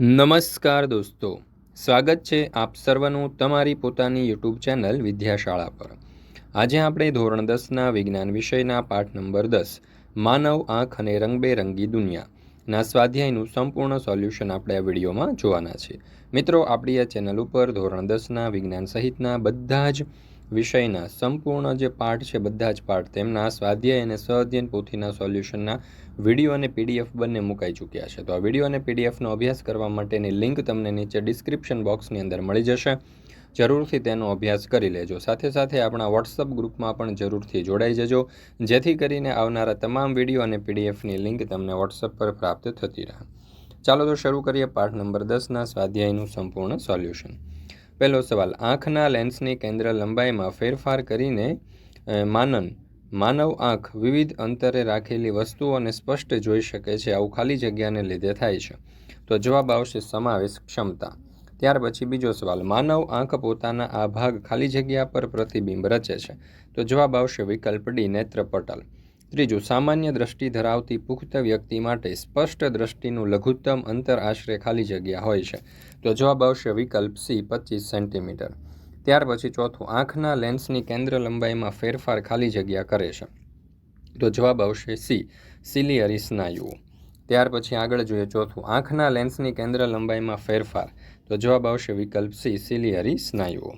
નમસ્કાર દોસ્તો. સ્વાગત છે આપ સર્વનું તમારી પોતાની યુટ્યુબ ચેનલ વિદ્યાશાળા પર. આજે આપણે ધોરણ દસના વિજ્ઞાન વિષયના પાઠ નંબર દસ, માનવ આંખ અને રંગબેરંગી દુનિયાના સ્વાધ્યાયનું સંપૂર્ણ સોલ્યુશન આપણે આ વિડીયોમાં જોવાના છે. મિત્રો, આપણી આ ચેનલ ઉપર ધોરણ દસના વિજ્ઞાન સહિતના બધા જ વિષયના સંપૂર્ણ જે પાઠ છે, બધા જ પાઠ તેમના સ્વાધ્યાય અને સહઅધ્યયન પોથીના સોલ્યુશનના વીડિયો અને પીડીએફ બંને મુકાઈ ચૂક્યા છે. તો આ વીડિયો અને પીડીએફનો અભ્યાસ કરવા માટેની લિંક તમને નીચે ડિસ્ક્રિપ્શન બોક્સની અંદર મળી જશે. જરૂરથી તેનો અભ્યાસ કરી લેજો. સાથે સાથે આપણા વોટ્સઅપ ગ્રુપમાં પણ જરૂરથી જોડાઈ જજો. જેથી કરીને આવનારા તમામ વીડિયો અને પીડીએફની લિંક તમને વોટ્સઅપ પર પ્રાપ્ત થતી રહે. ચાલો તો શરૂ કરીએ પાઠ નંબર દસના સ્વાધ્યાયનું સંપૂર્ણ સોલ્યુશન. પહેલો સવાલ, આંખના લેન્સની કેન્દ્ર લંબાઈમાં ફેરફાર કરીને માનન માનવ આંખ વિવિધ અંતરે રાખેલી વસ્તુઓને સ્પષ્ટ જોઈ શકે છે, આવું ખાલી જગ્યાને લીધે થાય છે. તો જવાબ આવશે સમાવેશ ક્ષમતા. ત્યાર પછી બીજો સવાલ, માનવ આંખ પોતાના આ ભાગ ખાલી જગ્યા પર પ્રતિબિંબ રચે છે? તો જવાબ આવશે વિકલ્પ ડી નેત્રપટલ ત્રીજું, સામાન્ય દ્રષ્ટિ ધરાવતી પુખ્ત વ્યક્તિ માટે સ્પષ્ટ દ્રષ્ટિનું લઘુત્તમ અંતર આશરે ખાલી જગ્યા હોય છે. તો જવાબ આવશે વિકલ્પ સી, પચીસ સેન્ટીમીટર. ત્યાર પછી ચોથું, આંખના લેન્સની કેન્દ્ર લંબાઈમાં ફેરફાર ખાલી જગ્યા કરે છે. તો જવાબ આવશે સી સિલિયરી સ્નાયુઓ ત્યાર પછી આગળ જોઈએ ચોથું, આંખના લેન્સની કેન્દ્ર લંબાઈમાં ફેરફાર. તો જવાબ આવશે વિકલ્પ સી સિલિયરી સ્નાયુઓ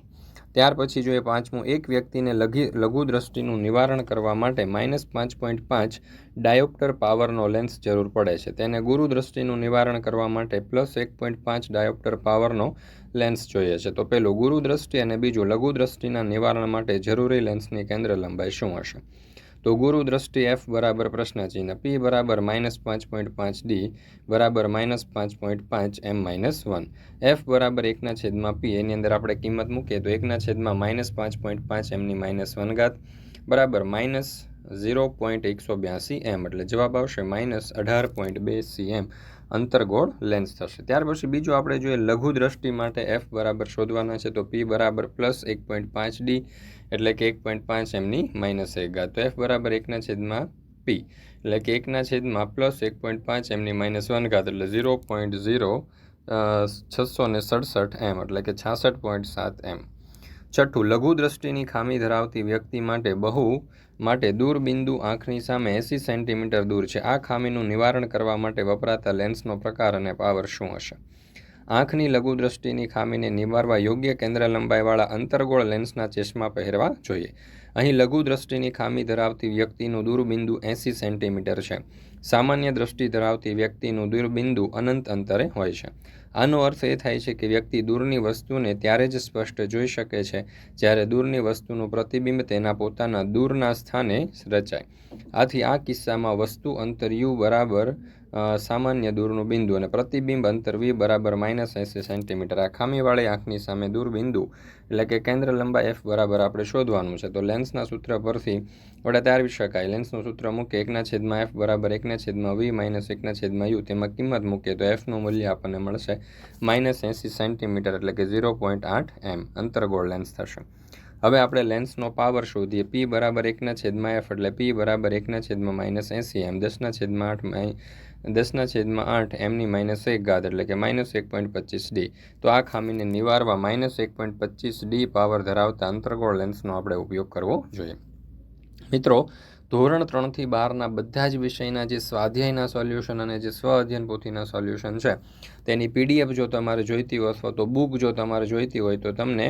ત્યાર પછી જોઈએ પાંચમું, એક વ્યક્તિને લઘી, લઘુ દ્રષ્ટિનું નિવારણ કરવા માટે માઇનસ પાંચ પોઈન્ટ પાંચ ડાયોપ્ટર પાવરનો લેન્સ જરૂર પડે છે. તેને ગુરુ દ્રષ્ટિનું નિવારણ કરવા માટે પ્લસ એક પોઈન્ટ પાંચ ડાયોપ્ટર પાવરનો લેન્સ જોઈએ છે. તો પેલું ગુરુ દ્રષ્ટિ અને બીજું લઘુ દ્રષ્ટિના નિવારણ માટે જરૂરી લેન્સની કેન્દ્ર લંબાઈ શું હશે? તો ગુરુ દ્રષ્ટિ એફ બરાબર પ્રશ્નચિહ્ન પી બરાબર માઇનસ પાંચ પોઈન્ટ પાંચ ડી બરાબર માઇનસ પાંચ પોઈન્ટ પાંચ એમ માઇનસ વન એફ બરાબર એકના છેદમાં પી એની અંદર આપણે કિંમત મૂકીએ તો એકના છેદમાં માઇનસ પાંચ પોઈન્ટ પાંચ એમની માઇનસ વન ઘાત બરાબર માઇનસ ઝીરો પોઈન્ટ એકસો બ્યાસી એમ એટલે જવાબ આવશે માઇનસ અઢાર પોઈન્ટ બે સી એમ અંતરગોળ લેન્સ થશે. ત્યાર પછી બીજું આપણે જોઈએ લઘુ દ્રષ્ટિ માટે એફ બરાબર શોધવાના છે તો પી બરાબર પ્લસ એક પોઈન્ટ પાંચ ડી એટલે કે એક પોઈન્ટ પાંચ એમની માઇનસ એક. ઘાત તો એફ બરાબર એકના છેદમાં પી એટલે કે એકના છેદમાં પ્લસ એક પોઈન્ટ પાંચ એમની માઇનસ વન ઘાત એટલે ઝીરો પોઈન્ટ ઝીરો છસો ને સડસઠ એમ. એટલે કે છાસઠ પોઈન્ટ સાત એમ. છઠ્ઠું, લઘુ દ્રષ્ટિની ખામી ધરાવતી વ્યક્તિ માટે બહુ માટે દૂરબિંદુ આંખની સામે એંસી સેન્ટીમીટર દૂર છે. આ ખામીનું નિવારણ કરવા માટે વપરાતા લેન્સનો પ્રકાર અને પાવર શું હશે? આંખની લઘુ દ્રષ્ટિની ખામીને નિવારવા યોગ્ય કેન્દ્ર લંબાઈવાળા અંતર્ગોળ લેન્સના ચશ્મા પહેરવા જોઈએ. અહીં લઘુદ્રષ્ટિની ખામી ધરાવતી વ્યક્તિનું દૂરબિંદુ એંસી સેન્ટીમીટર છે. સામાન્ય દ્રષ્ટિ ધરાવતી વ્યક્તિનું દૂરબિંદુ અનંત અંતરે હોય છે. આનો અર્થ એ થાય છે કે વ્યક્તિ દૂરની વસ્તુને ત્યારે જ સ્પષ્ટ જોઈ શકે છે જ્યારે દૂરની વસ્તુનું પ્રતિબિંબ તેના પોતાના દૂરના સ્થાને રચાય. આથી આ કિસ્સામાં વસ્તુ અંતર યુ બરાબર સામાન્ય દૂરનું બિંદુ અને પ્રતિબિંબ અંતર વી બરાબર માઇનસ એંસી સેન્ટીમીટર આ ખામીવાળી આંખની સામે દૂર બિંદુ એટલે કે કેન્દ્ર લંબાઈ એફ બરાબર આપણે શોધવાનું છે. તો લેન્સના સૂત્ર પરથી વડે તારવી શકાય. લેન્સનું સૂત્ર મૂકે એકના છેદમાં એફ બરાબર એકના છેદમાં વી માઇનસ એકના છેદમાં યુ તેમાં કિંમત મૂકીએ તો એફનું મૂલ્ય આપણને મળશે માઇનસ એંસી સેન્ટીમીટર એટલે કે ઝીરો પોઈન્ટ આઠ એમ અંતરગોળ લેન્સ થશે. હવે આપણે લેન્સનો પાવર શોધીએ. પી બરાબર એકના છેદમાં એફ એટલે પી બરાબર એકના છેદમાં માઇનસ એંસી, એમ દસના છેદમાં આઠ દસના છેદમાં આઠ, એમની માઇનસ એક ઘાત એટલે કે માઇનસ એક પોઈન્ટ પચીસ ડી તો આ ખામીને નિવારવા માઇનસ એક પોઈન્ટ પચીસ ડી પાવર ધરાવતા અંતર્ગોળ લેન્સનો આપણે ઉપયોગ કરવો જોઈએ. મિત્રો ધોરણ ત્રણથી બારના બધા જ વિષયના જે સ્વાધ્યાયના સોલ્યુશન અને જે સ્વ અધ્યયન પોથીના સોલ્યુશન છે, તેની પીડીએફ જો તમારે જોઈતી હોય અથવા તો બુક જો તમારે જોઈતી હોય તો તમને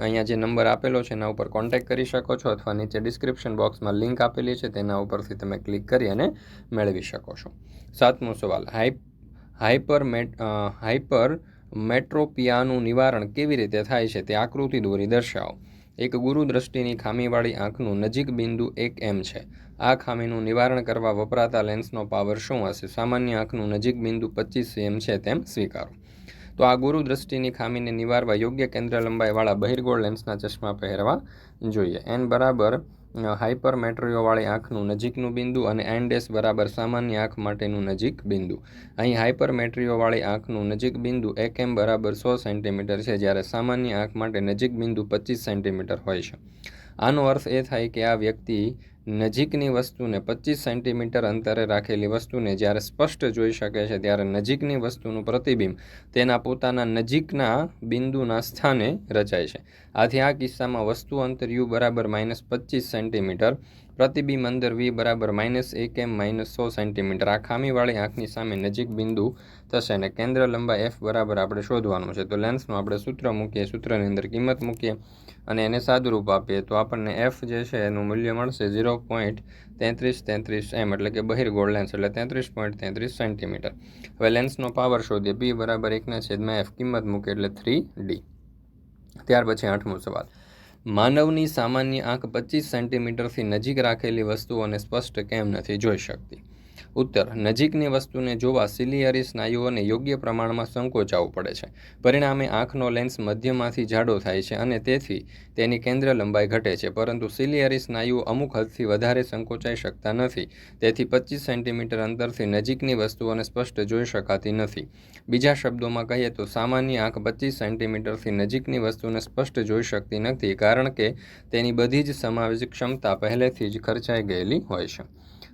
અહીંયા જે નંબર આપેલો છે, એના ઉપર કોન્ટેક્ટ કરી શકો છો અથવા નીચે ડિસ્ક્રિપ્શન બોક્સમાં લિંક આપેલી છે, તેના ઉપરથી તમે ક્લિક કરી અને મેળવી શકો છો. સાતમો સવાલ, હાઈ, હાઈપર મેટ હાઈપર મેટ્રોપિયાનું નિવારણ કેવી રીતે થાય છે, તે આકૃતિ દોરી દર્શાવો. એક ગુરુ દ્રષ્ટિની ખામીવાળી આંખનું નજીક બિંદુ એક એમ છે. આ ખામીનું નિવારણ કરવા વપરાતા લેન્સનો પાવર શું હશે? સામાન્ય આંખનું નજીક બિંદુ પચીસ એમ છે તેમ સ્વીકારો. તો આ ગુરુ દ્રષ્ટિની ખામીને નિવારવા યોગ્ય કેન્દ્ર લંબાઈવાળા બહિર્ગોળ લેન્સના ચશ્મા પહેરવા જોઈએ. એન બરાબર હાઇપર મેટ્રિયોવાળી આંખનું નજીકનું બિંદુ અને એન્ડેસ બરાબર સામાન્ય આંખ માટેનું નજીક બિંદુ. અહીં હાઇપરમેટ્રિયોવાળી આંખનું નજીક બિંદુ એક એમ બરાબર સો સેન્ટીમીટર છે, જ્યારે સામાન્ય આંખ માટે નજીક બિંદુ પચીસ સેન્ટીમીટર હોય છે. આનો અર્થ એ થાય કે આ વ્યક્તિ નજીકની વસ્તુને પચીસ સેન્ટીમીટર અંતરે રાખેલી વસ્તુને જ્યારે સ્પષ્ટ જોઈ શકે છે, ત્યારે નજીકની વસ્તુનું પ્રતિબિંબ તેના પોતાના નજીકના બિંદુના સ્થાને રચાય છે. આથી આ કિસ્સામાં વસ્તુ અંતર યુ બરાબર માઇનસ પચીસ સેન્ટીમીટર પ્રતિબિંબ અંદર વી બરાબર માઇનસ એક એમ માઇનસ સો સેન્ટીમીટર. આ ખામીવાળી આંખની સામે નજીક બિંદુ થશે અને કેન્દ્ર લંબાઈ એફ બરાબર આપણે શોધવાનું છે. તો લેન્સનું આપણે સૂત્ર મૂકીએ, સૂત્રની અંદર કિંમત મૂકીએ અને એને સાદુરૂપ આપીએ. તો આપણને એફ જે છે એનું મૂલ્ય મળશે ઝીરો પોઈન્ટ તેત્રીસ તેત્રીસ એમ એટલે કે બહિર્ગોળ લેન્સ એટલે તેત્રીસ પોઈન્ટ તેત્રીસ સેન્ટીમીટર. હવે લેન્સનો પાવર શોધીએ. પી બરાબર એકના છેદમાં એફ કિંમત મૂકીએ એટલે થ્રી ડી ત્યાર પછી આઠમો સવાલ. માનવની સામાન્ય આંખ પચીસ સેન્ટીમીટરથી નજીક રાખેલી વસ્તુઓને સ્પષ્ટ કેમ નથી જોઈ શકતી? ઉત્તર, નજીકની વસ્તુને જોવા સિલિયરી સ્નાયુઓને યોગ્ય પ્રમાણમાં સંકોચાવવું પડે છે. પરિણામે આંખનો લેન્સ મધ્યમાંથી જાડો થાય છે અને તેથી તેની કેન્દ્ર લંબાઈ ઘટે છે, પરંતુ સિલિયરી સ્નાયુઓ અમુક હદથી વધારે સંકોચાઈ શકતા નથી, તેથી પચીસ સેન્ટીમીટર અંતરથી નજીકની વસ્તુઓને સ્પષ્ટ જોઈ શકાતી નથી. બીજા શબ્દોમાં કહીએ તો સામાન્ય આંખ પચીસ સેન્ટીમીટરથી નજીકની વસ્તુને સ્પષ્ટ જોઈ શકતી નથી, કારણ કે તેની બધી જ સમાવેશ ક્ષમતા પહેલેથી જ ખર્ચાઈ ગયેલી હોય છે.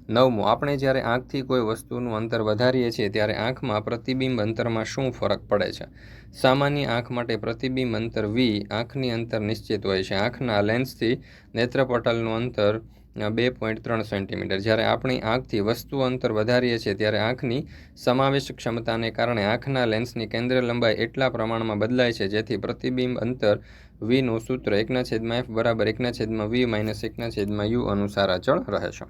નવમું, આપણે જ્યારે આંખથી કોઈ વસ્તુનું અંતર વધારીએ છીએ, ત્યારે આંખમાં પ્રતિબિંબ અંતરમાં શું ફરક પડે છે? સામાન્ય આંખ માટે પ્રતિબિંબ અંતર વી આંખની અંતર નિશ્ચિત હોય છે. આંખના લેન્સથી નેત્રપટલનું અંતર બે પોઈન્ટ ત્રણ સેન્ટીમીટર. જ્યારે આપણી આંખથી વસ્તુ અંતર વધારીએ છીએ, ત્યારે આંખની સમાવેશ ક્ષમતાને કારણે આંખના લેન્સની કેન્દ્ર લંબાઈ એટલા પ્રમાણમાં બદલાય છે, જેથી પ્રતિબિંબ અંતર વીનું સૂત્ર એકના છેદમાં એફ બરાબર એકના છેદમાં વી માઇનસ એકના છેદમાં યુ અનુસાર અચળ રહે છે.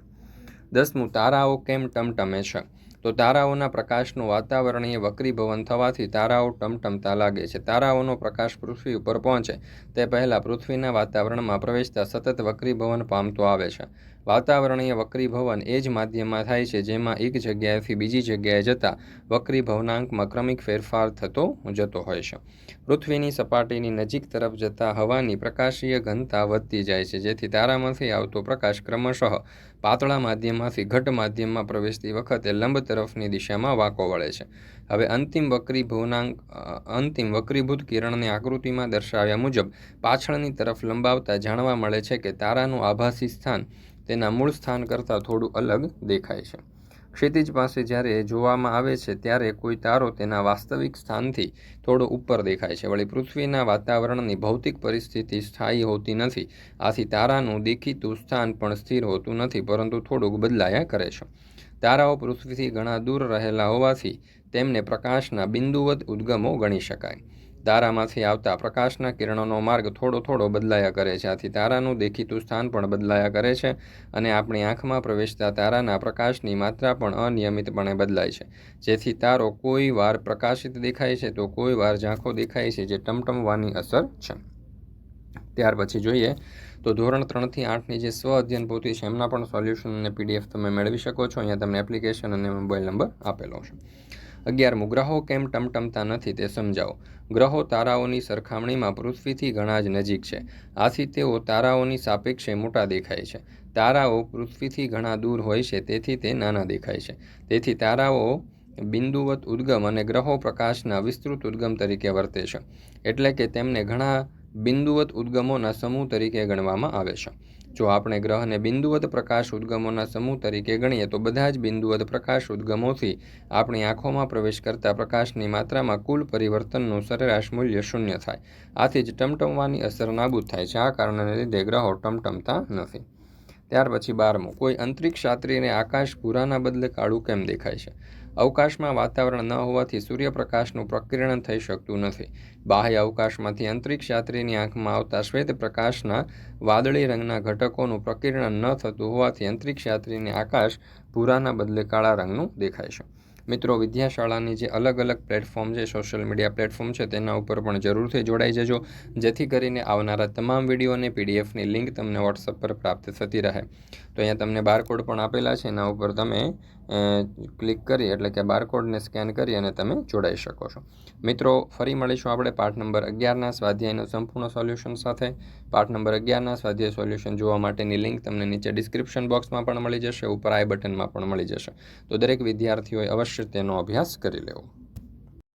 દસમું, તારાઓ કેમ ટમટમે છે? તો તારાઓના પ્રકાશનું વાતાવરણીય વક્રીભવન થવાથી તારાઓ ટમટમતા લાગે છે. તારાઓનો પ્રકાશ પૃથ્વી ઉપર પહોંચે. તે પહેલાં પૃથ્વીના વાતાવરણમાં પ્રવેશતા સતત વક્રીભવન પામતો આવે છે. વાતાવરણીય વક્રીભવન એ જ માધ્યમમાં થાય છે, જેમાં એક જગ્યાએથી બીજી જગ્યાએ જતા વક્રીભવનાંકમાં ક્રમિક ફેરફાર થતો જતો હોય છે. પૃથ્વીની સપાટીની નજીક તરફ જતા હવાની પ્રકાશીય ઘનતા વધતી જાય છે, જેથી તારામાંથી આવતો પ્રકાશ ક્રમશઃ પાતળા માધ્યમમાંથી ઘટ માધ્યમમાં પ્રવેશતી વખતે લંબ તરફની દિશામાં વાંકો વળે છે. હવે અંતિમ વક્રીભવનાંક અંતિમ વક્રીભૂત કિરણની આકૃતિમાં દર્શાવ્યા મુજબ પાછળની તરફ લંબાવતા જાણવા મળે છે કે તારાનું આભાસી સ્થાન તેના મૂળ સ્થાન કરતાં થોડું અલગ દેખાય છે. ક્ષિતિજ પાસે જ્યારે જોવામાં આવે છે, ત્યારે કોઈ તારો તેના વાસ્તવિક સ્થાનથી થોડો ઉપર દેખાય છે. વળી પૃથ્વીના વાતાવરણની ભૌતિક પરિસ્થિતિ સ્થાયી હોતી નથી. આથી તારાનું દેખીતું સ્થાન પણ સ્થિર હોતું નથી, પરંતુ થોડુંક બદલાયા કરે છે. તારાઓ પૃથ્વીથી ઘણા દૂર રહેલા હોવાથી તેમને પ્રકાશના બિંદુવત ઉદ્ગમો ગણી શકાય. તારામાંથી આવતા પ્રકાશના કિરણોનો માર્ગ થોડો થોડો બદલાયા કરે છે. આથી તારાનું દેખીતું સ્થાન પણ બદલાયા કરે છે અને આપણી આંખમાં પ્રવેશતા તારાના પ્રકાશની માત્રા પણ અનિયમિતપણે બદલાય છે. જેથી તારો કોઈ વાર પ્રકાશિત દેખાય છે તો કોઈ વાર ઝાંખો દેખાય છે જે ટમટમવાની અસર છે. ત્યાર પછી જોઈએ તો ધોરણ ત્રણથી આઠની જે સ્વ અધ્યયન પોથી છે એમના પણ સોલ્યુશન અને પીડીએફ તમે મેળવી શકો છો. અહીંયા તમને એપ્લિકેશન અને મોબાઈલ નંબર આપેલો છે. અગિયારમું, ગ્રહો કેમ ટમટમતા નથી તે સમજાવો. ગ્રહો તારાઓની સરખામણીમાં પૃથ્વીથી ઘણા જ નજીક છે. આથી તેઓ તારાઓની સાપેક્ષે મોટા દેખાય છે. તારાઓ પૃથ્વીથી ઘણા દૂર હોય છે, તેથી તે નાના દેખાય છે. તેથી તારાઓ બિંદુવત ઉદ્ગમ અને ગ્રહો પ્રકાશના વિસ્તૃત ઉદ્ગમ તરીકે વર્તે છે. એટલે કે તેમને ઘણા બિંદુવત ઉદ્ગમોના સમૂહ તરીકે ગણવામાં આવે છે. જો આપણે ગ્રહને બિંદુવત પ્રકાશ ઉદ્ગમોના સમૂહ તરીકે ગણીએ તો બધા જ બિંદુવત પ્રકાશ ઉદ્ગમોથી આપણી આંખોમાં પ્રવેશ કરતા પ્રકાશની માત્રામાં કુલ પરિવર્તનનું સરેરાશ મૂલ્ય શૂન્ય થાય. આથી જ ટમટમવાની અસર નાબૂદ થાય છે. આ કારણને લીધે ગ્રહો ટમટમતા નથી. ત્યાર પછી બારમું. કોઈ અંતરિક્ષ યાત્રીને આકાશ ભૂરાના બદલે કાળું કેમ દેખાય છે? અવકાશમાં વાતાવરણ ન હોવાથી સૂર્યપ્રકાશનું પ્રકિરણ થઈ શકતું નથી. બાહ્ય અવકાશમાંથી અંતરિક્ષ યાત્રીની આંખમાં આવતા શ્વેત પ્રકાશના વાદળી રંગના ઘટકોનું પ્રકિરણ ન થતું હોવાથી અંતરિક્ષ યાત્રીને આકાશ ભૂરાના બદલે કાળા રંગનું દેખાય છે. મિત્રો, વિદ્યાશાળાની જે અલગ અલગ પ્લેટફોર્મ છે, સોશિયલ મીડિયા પ્લેટફોર્મ છે, તેના ઉપર પણ જરૂરથી જોડાઈ જજો. જેથી કરીને આવનારા તમામ વીડિયો અને પીડીએફની લિંક તમને વોટ્સઅપ પર પ્રાપ્ત થતી રહે. તો અહીંયા તમને બારકોડ પણ આપેલા છે, એના ઉપર તમે ક્લિક કરી એટલે કે બારકોડને સ્કેન કરી અને તમે જોડાઈ શકો છો. મિત્રો, ફરી મળીશું આપણે પાઠ નંબર અગિયારના સ્વાધ્યાયનું સંપૂર્ણ સોલ્યુશન સાથે. પાઠ નંબર અગિયારના સ્વાધ્યાય સોલ્યુશન જોવા માટેની લિંક તમને નીચે ડિસ્ક્રિપ્શન બોક્સમાં પણ મળી જશે, ઉપર આઈ બટનમાં પણ મળી જશે. તો દરેક વિદ્યાર્થીઓએ અવશ્ય તેનો અભ્યાસ કરી લેવો.